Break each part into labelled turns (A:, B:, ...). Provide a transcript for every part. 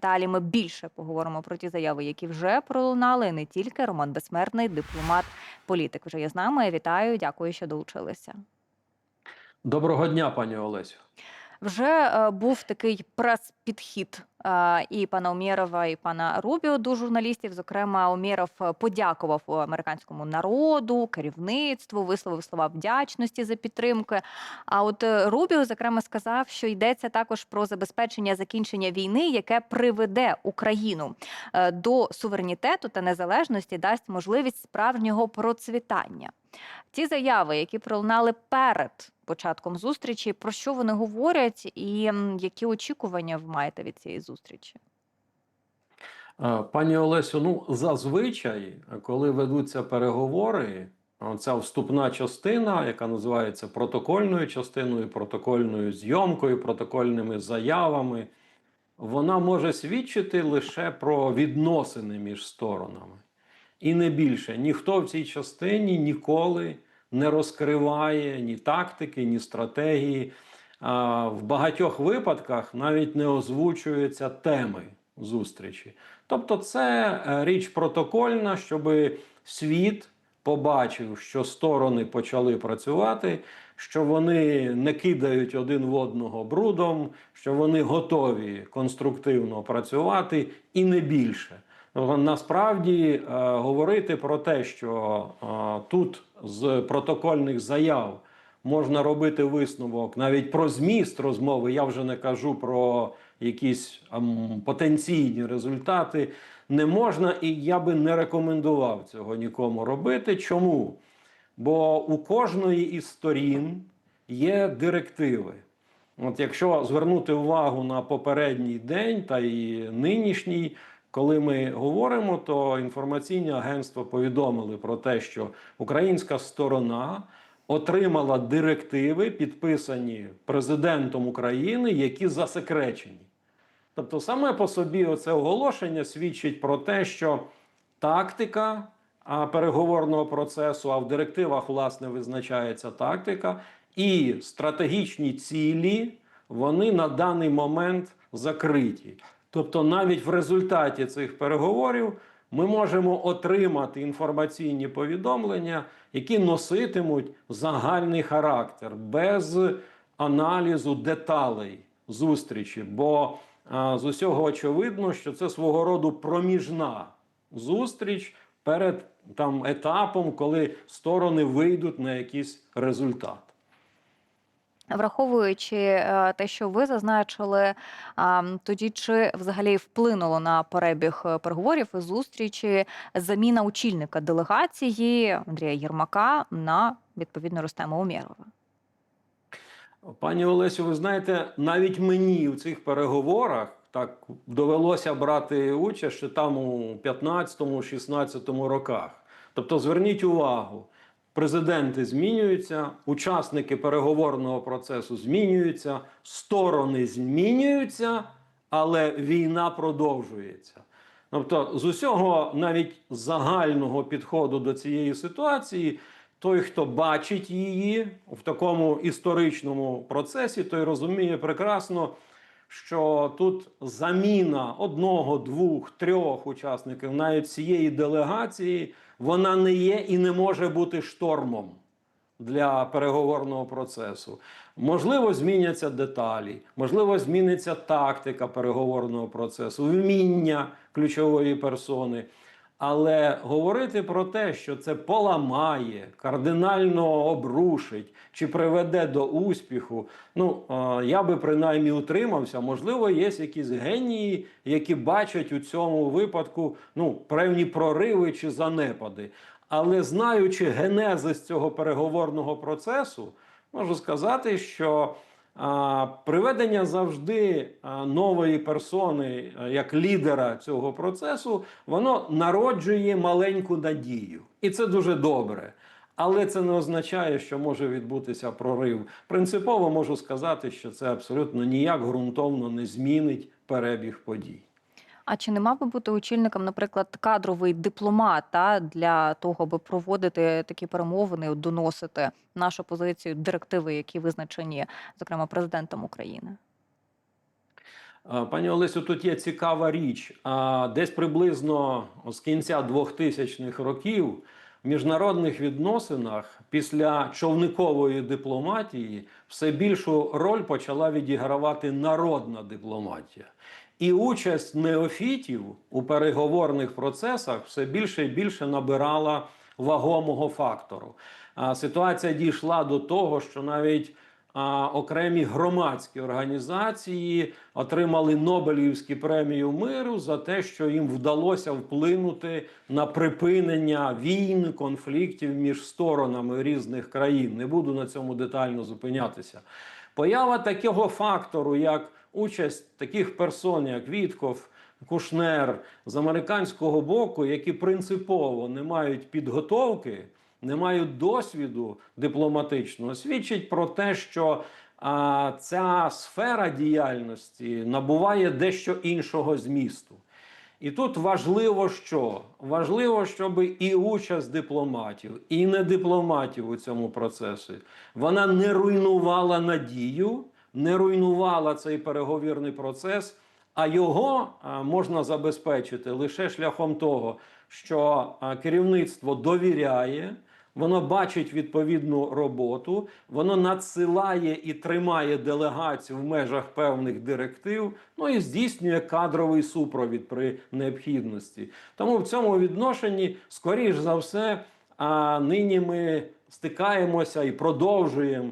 A: Далі ми більше поговоримо про ті заяви, які вже пролунали. Не тільки Роман Безсмертний, дипломат, політик вже є з нами. Вітаю, дякую, що долучилися.
B: Доброго дня, пані Олесю.
A: Вже е, був такий прес-підхід і пана Умєрова, і пана Рубіо до журналістів. Зокрема, Умєров е, подякував американському народу, керівництву, висловив слова вдячності за підтримку. А от е, Рубіо, зокрема, сказав, що йдеться також про забезпечення закінчення війни, яке приведе Україну е, до суверенітету та незалежності, дасть можливість справжнього процвітання. Ці заяви, які пролунали перед початком зустрічі, про що вони говорять, і які очікування ви маєте від цієї зустрічі?
B: Е, Пані Олесю, ну зазвичай, коли ведуться переговори, ця вступна частина, яка називається протокольною частиною, протокольною зйомкою, протокольними заявами, вона може свідчити лише про відносини між сторонами. І не більше. Ніхто в цій частині ніколи не розкриває ні тактики, ні стратегії. В багатьох випадках навіть не озвучуються теми зустрічі. Тобто, це е, річ протокольна, щоб світ побачив, що сторони почали працювати, що вони не кидають один в одного брудом, що вони готові конструктивно працювати і не більше. Тобто, Насправді е, говорити про те, що е, тут з протокольних заяв можна робити висновок навіть про зміст розмови, я вже не кажу про якісь ам, потенційні результати, не можна, і я би не рекомендував цього нікому робити. Чому? Бо у кожної із сторін є директиви. От якщо звернути увагу на попередній день та і нинішній, коли ми говоримо, то інформаційні агентства повідомили про те, що українська сторона отримала директиви, підписані президентом України, які засекречені. Тобто, саме по собі оце оголошення свідчить про те, що тактика переговорного процесу, а в директивах власне визначається тактика, і стратегічні цілі вони на даний момент закриті. Тобто, навіть в результаті цих переговорів ми можемо отримати інформаційні повідомлення, які носитимуть загальний характер без аналізу деталей зустрічі. Бо з усього очевидно, що це свого роду проміжна зустріч перед там етапом, коли сторони вийдуть на якийсь результат.
A: Враховуючи е, те, що ви зазначили, тоді чи взагалі вплинуло на перебіг е, переговорів і зустрічі заміна очільника делегації Андрія Єрмака на відповідно Рустема Умєрова?
B: Пані Олесю, ви знаєте, навіть мені у цих переговорах так довелося брати участь ще там у 15-16 роках. Тобто, зверніть увагу, президенти змінюються, учасники переговорного процесу змінюються, сторони змінюються, але війна продовжується. Тобто, з усього навіть загального підходу до цієї ситуації, той, хто бачить її в такому історичному процесі, той розуміє прекрасно, що тут заміна одного, двох, трьох учасників, навіть цієї делегації, вона не є і не може бути штормом для переговорного процесу. Можливо, зміняться деталі, можливо, зміниться тактика переговорного процесу, вміння ключової персони. Але говорити про те, що це поламає, кардинально обрушить чи приведе до успіху, ну е, я би принаймні утримався. Можливо, є якісь генії, які бачать у цьому випадку ну, певні прориви чи занепади. Але знаючи генезис цього переговорного процесу, можу сказати, що приведення завжди нової персони як лідера цього процесу, воно народжує маленьку надію. І це дуже добре. Але це не означає, що може відбутися прорив. Принципово можу сказати, що це абсолютно ніяк ґрунтовно не змінить перебіг подій.
A: А чи не мав би бути очільником, наприклад, кадровий дипломат та, для того, аби проводити такі перемовини, доносити нашу позицію, директиви, які визначені, зокрема, президентом України?
B: Пані Олесю, тут є цікава річ. Десь приблизно з кінця 2000-х років в міжнародних відносинах після човникової дипломатії все більшу роль почала відігравати народна дипломатія. І участь неофітів у переговорних процесах все більше і більше набирала вагомого фактору. А Ситуація дійшла до того, що навіть окремі громадські організації отримали Нобелівську премію миру за те, що їм вдалося вплинути на припинення війн, конфліктів між сторонами різних країн. Не буду на цьому детально зупинятися. Поява такого фактору, як участь таких персон, як Вітков, Кушнер з американського боку, які принципово не мають підготовки, не мають досвіду дипломатичного, свідчить про те, що а, ця сфера діяльності набуває дещо іншого змісту. І тут важливо, що важливо, щоб і участь дипломатів, і не дипломатів у цьому процесі вона не руйнувала надію, не руйнувала цей переговірний процес, а його можна забезпечити лише шляхом того, що керівництво довіряє. Воно бачить відповідну роботу, воно надсилає і тримає делегацію в межах певних директив, ну і здійснює кадровий супровід при необхідності. Тому в цьому відношенні, скоріш за все, а, нині ми стикаємося і продовжуємо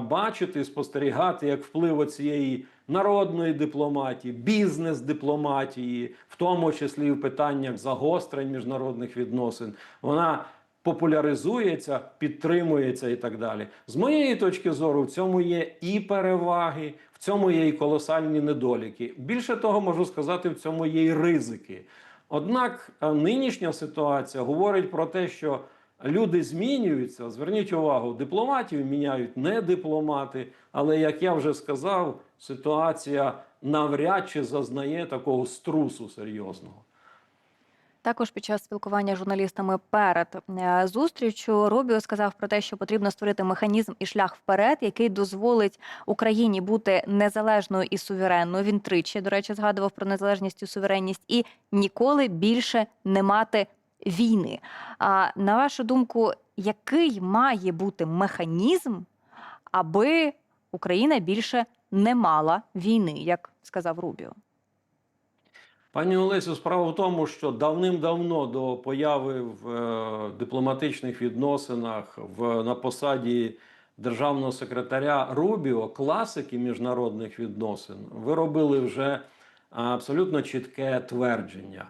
B: бачити, спостерігати, як вплив цієї народної дипломатії, бізнес-дипломатії, в тому числі в питаннях загострень міжнародних відносин, вона популяризується, підтримується і так далі. З моєї точки зору, в цьому є і переваги, в цьому є і колосальні недоліки. Більше того, можу сказати, в цьому є і ризики. Однак е, нинішня ситуація говорить про те, що люди змінюються. Зверніть увагу, дипломатів міняють не дипломати, але як я вже сказав, ситуація навряд чи зазнає такого струсу серйозного.
A: Також під час спілкування з журналістами перед е, зустрічю Рубіо сказав про те, що потрібно створити механізм і шлях вперед, який дозволить Україні бути незалежною і суверенною. Він тричі, до речі, згадував про незалежність і суверенність, і ніколи більше не мати війни. А на вашу думку, який має бути механізм, аби Україна більше не мала війни, як сказав Рубіо?
B: Пані Олесю, справа в тому, що давним-давно до появи в е, дипломатичних відносинах в, на посаді державного секретаря Рубіо, класики міжнародних відносин, ви робили вже абсолютно чітке твердження.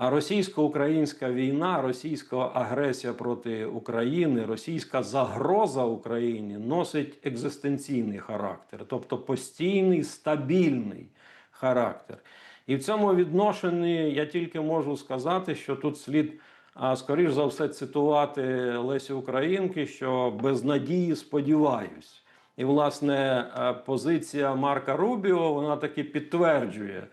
B: А російсько-українська війна, російська агресія проти України, російська загроза Україні носить екзистенційний характер, тобто постійний стабільний характер. І в цьому відношенні я тільки можу сказати, що тут слід, скоріш за все, цитувати Лесі Українки, що без надії сподіваюсь. І, власне, позиція Марка Рубіо вона таки підтверджує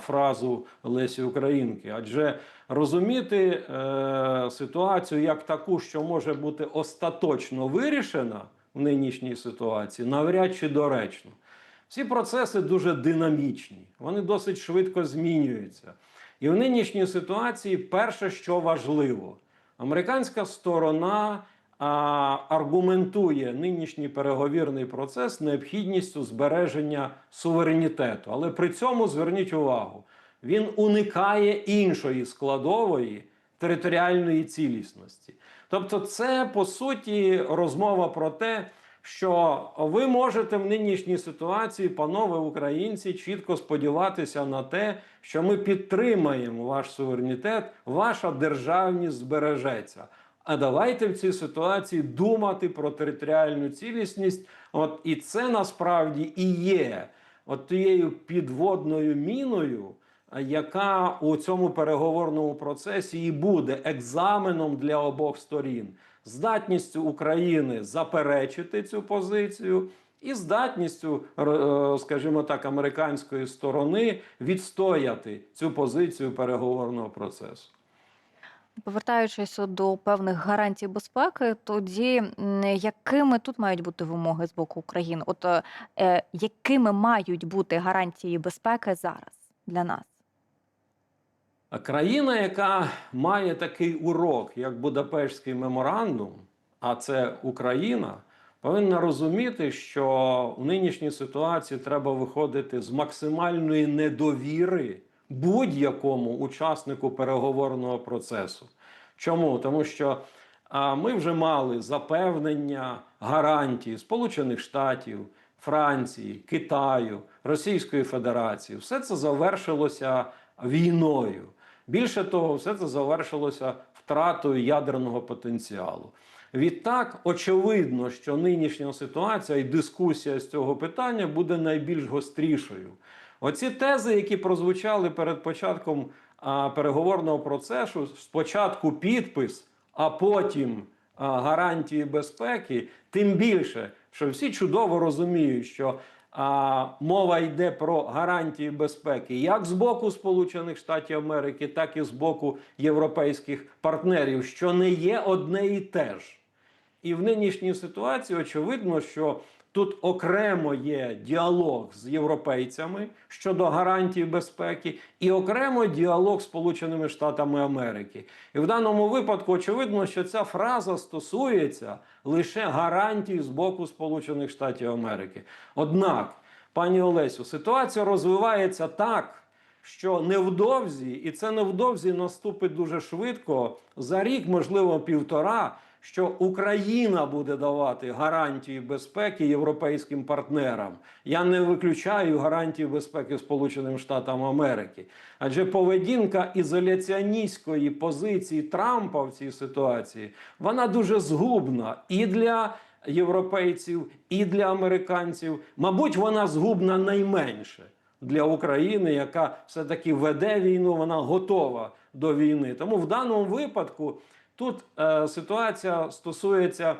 B: фразу Лесі Українки. Адже розуміти е, ситуацію як таку, що може бути остаточно вирішена в нинішній ситуації, навряд чи доречно. Всі процеси дуже динамічні, вони досить швидко змінюються. І в нинішній ситуації перше, що важливо, американська сторона аргументує нинішній переговірний процес необхідністю збереження суверенітету. Але при цьому зверніть увагу, він уникає іншої складової територіальної цілісності. Тобто, це по суті розмова про те, що ви можете в нинішній ситуації, панове українці, чітко сподіватися на те, що ми підтримаємо ваш суверенітет, ваша державність збережеться. А давайте в цій ситуації думати про територіальну цілісність. От і це насправді і є от тією підводною міною, яка у цьому переговорному процесі і буде екзаменом для обох сторін здатністю України заперечити цю позицію і здатністю, е, скажімо так, американської сторони відстояти цю позицію переговорного процесу.
A: Повертаючись до певних гарантій безпеки, тоді якими тут мають бути вимоги з боку України? От е, е, якими мають бути гарантії безпеки зараз для нас?
B: Країна, яка має такий урок, як Будапештський меморандум, а це Україна, повинна розуміти, що в нинішній ситуації треба виходити з максимальної недовіри будь-якому учаснику переговорного процесу. Чому? Тому що ми вже мали запевнення гарантії Сполучених Штатів, Франції, Китаю, Російської Федерації. Все це завершилося війною. Більше того, все це завершилося втратою ядерного потенціалу. Відтак, очевидно, що нинішня ситуація і дискусія з цього питання буде найбільш гострішою. Оці тези, які прозвучали перед початком а, переговорного процесу, спочатку підпис, а потім а, гарантії безпеки, тим більше, що всі чудово розуміють, що а, мова йде про гарантії безпеки як з боку Сполучених Штатів Америки, так і з боку європейських партнерів, що не є одне і те ж. І в нинішній ситуації очевидно, що тут окремо є діалог з європейцями щодо гарантій безпеки, і окремо діалог з Сполученими Штатами Америки. І в даному випадку очевидно, що ця фраза стосується лише гарантій з боку Сполучених Штатів Америки. Однак, пані Олесю, ситуація розвивається так. Що невдовзі, і це невдовзі наступить дуже швидко, за рік, можливо, півтора, що Україна буде давати гарантії безпеки європейським партнерам. Я не виключаю гарантії безпеки Сполученим Штатам Америки. Адже поведінка ізоляціоністської позиції Трампа в цій ситуації вона дуже згубна і для європейців, і для американців. Мабуть, вона згубна найменше для України, яка все-таки веде війну, вона готова до війни. Тому в даному випадку тут е, ситуація стосується,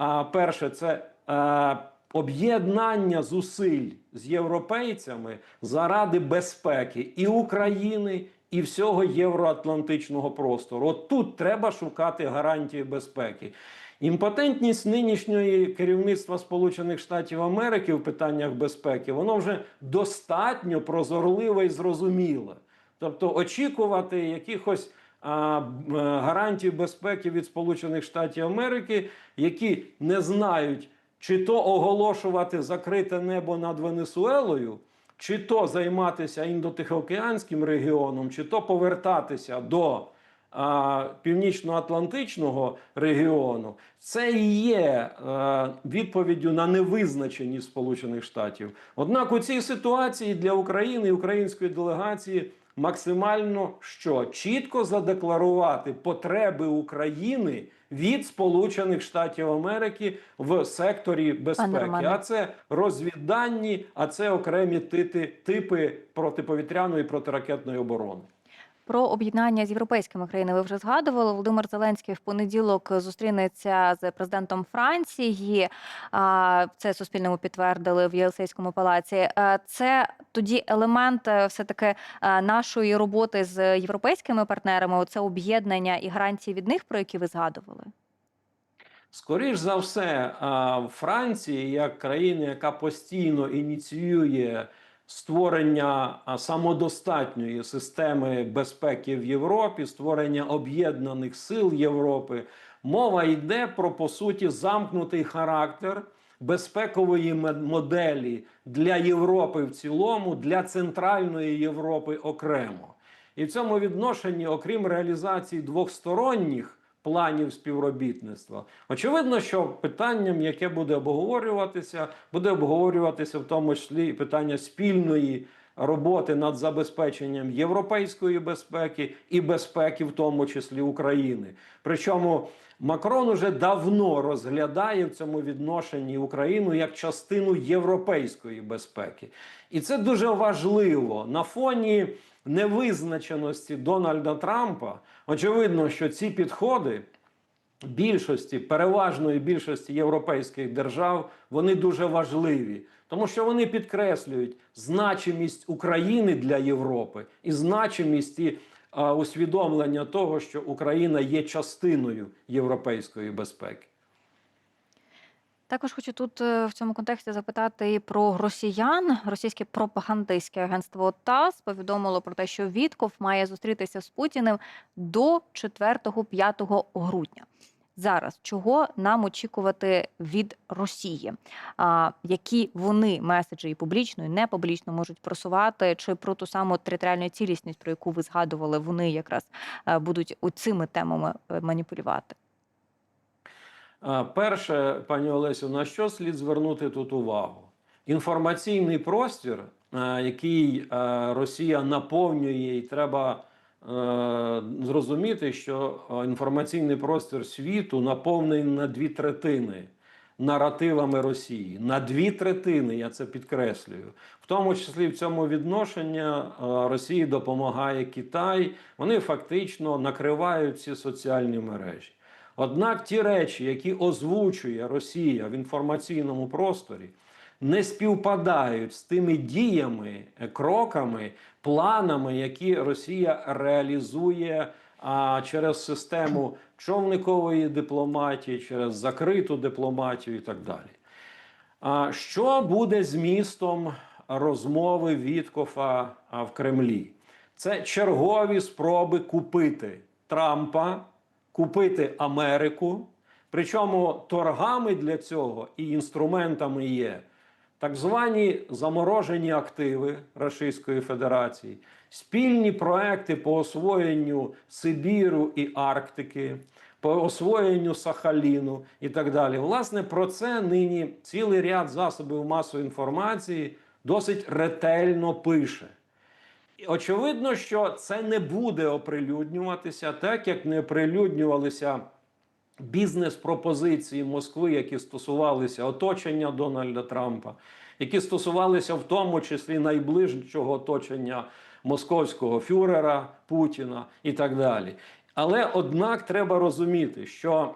B: е, перше, це е, об'єднання зусиль з європейцями заради безпеки і України. І всього євроатлантичного простору. От тут треба шукати гарантії безпеки. Імпотентність нинішньої керівництва Сполучених Штатів Америки в питаннях безпеки, воно вже достатньо прозорливе і зрозуміле. Тобто очікувати якихось гарантій безпеки від Сполучених Штатів Америки, які не знають, чи то оголошувати закрите небо над Венесуелою, чи то займатися індотихоокеанським регіоном, чи то повертатися до північно-атлантичного регіону, це і є е, відповіддю на невизначеність Сполучених Штатів. Однак у цій ситуації для України і української делегації максимально що чітко задекларувати потреби України від Сполучених Штатів Америки в секторі безпеки. А це розвіданні, а це окремі тити, типи протиповітряної і протиракетної оборони.
A: Про об'єднання з європейськими країнами ви вже згадували. Володимир Зеленський в понеділок зустрінеться з президентом Франції. Це Суспільному підтвердили в Єлисейському палаці. Е, Це тоді елемент е, все таки нашої роботи з європейськими партнерами. Оце об'єднання і гарантії від них, про які ви згадували.
B: Скоріш за все, Франції, як країна, яка постійно ініціює створення самодостатньої системи безпеки в Європі, створення об'єднаних сил Європи, мова йде про по суті замкнутий характер безпекової моделі для Європи в цілому, для центральної Європи окремо. І в цьому відношенні, окрім реалізації двосторонніх планів співробітництва, очевидно, що питанням, яке буде обговорюватися, буде обговорюватися в тому числі і питання спільної роботи над забезпеченням європейської безпеки і безпеки, в тому числі України. Причому Макрон уже давно розглядає в цьому відношенні Україну як частину європейської безпеки. І це дуже важливо на фоні невизначеності Дональда Трампа. Очевидно, що ці підходи більшості, переважної більшості європейських держав, вони дуже важливі, тому що вони підкреслюють значимість України для Європи і значимість і а, усвідомлення того, що Україна є частиною європейської безпеки.
A: Також хочу тут е, в цьому контексті запитати про росіян. Російське пропагандистське агентство ТАСС повідомило про те, що Вітков має зустрітися з Путіним до 4-5 грудня. Зараз чого нам очікувати від Росії? А, які вони меседжі і публічно, і не публічно можуть просувати, чи про ту саму територіальну цілісність, про яку ви згадували, вони якраз е, будуть цими темами е, маніпулювати?
B: Перше, пані Олесю, на що слід звернути тут увагу? Інформаційний простір, який Росія наповнює, і треба е, зрозуміти, що інформаційний простір світу наповнений на дві третини наративами Росії. На дві третини, я це підкреслюю. В тому числі в цьому відношенні Росії допомагає Китай. Вони фактично накривають ці соціальні мережі. Однак ті речі, які озвучує Росія в інформаційному просторі, не співпадають з тими діями, е, кроками, планами, які Росія реалізує а, через систему човникової дипломатії, через закриту дипломатію і так далі. А, що буде змістом розмови Віткофа в Кремлі? Це чергові спроби купити Трампа купити Америку. Причому торгами для цього і інструментами є так звані заморожені активи Російської Федерації, спільні проекти по освоєнню Сибіру і Арктики, по освоєнню Сахаліну і так далі. Власне, про це нині цілий ряд засобів масової інформації досить ретельно пише. Очевидно, що це не буде оприлюднюватися, так як не оприлюднювалися бізнес-пропозиції Москви, які стосувалися оточення Дональда Трампа, які стосувалися в тому числі найближчого оточення московського фюрера Путіна і так далі. Але однак треба розуміти, що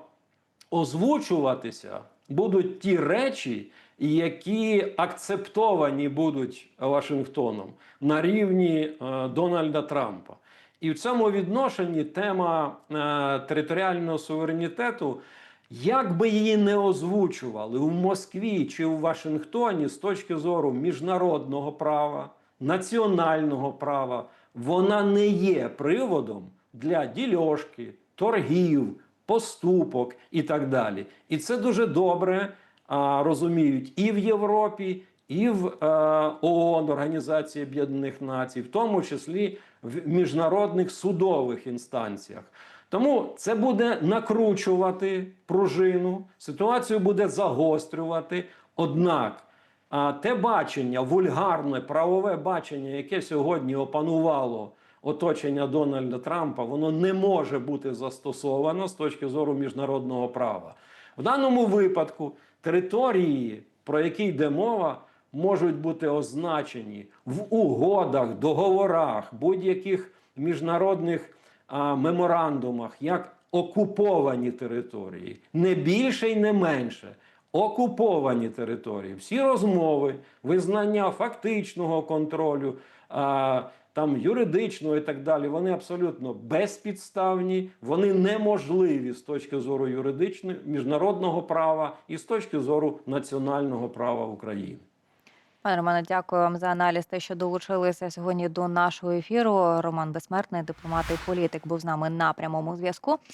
B: озвучуватися будуть ті речі, які акцептовані будуть Вашингтоном на рівні е, Дональда Трампа. І в цьому відношенні тема е, територіального суверенітету, як би її не озвучували в Москві чи в Вашингтоні з точки зору міжнародного права, національного права, вона не є приводом для дільошки, торгів, поступок і так далі. І це дуже добре розуміють і в Європі, і в е, ООН, Організації Об'єднаних Націй, в тому числі в міжнародних судових інстанціях. Тому це буде накручувати пружину, ситуацію буде загострювати. Однак те бачення, вульгарне правове бачення, яке сьогодні опанувало оточення Дональда Трампа, воно не може бути застосовано з точки зору міжнародного права. В даному випадку території, про які йде мова, можуть бути означені в угодах, договорах, будь-яких міжнародних а, меморандумах як окуповані території, не більше і не менше. Окуповані території, всі розмови, визнання фактичного контролю, там юридичного і так далі, вони абсолютно безпідставні, вони неможливі з точки зору юридичного міжнародного права і з точки зору національного права України.
A: Пане Романе, дякую вам за аналіз. Те, що долучилися сьогодні до нашого ефіру. Роман Безсмертний, дипломат і політик, був з нами на прямому зв'язку.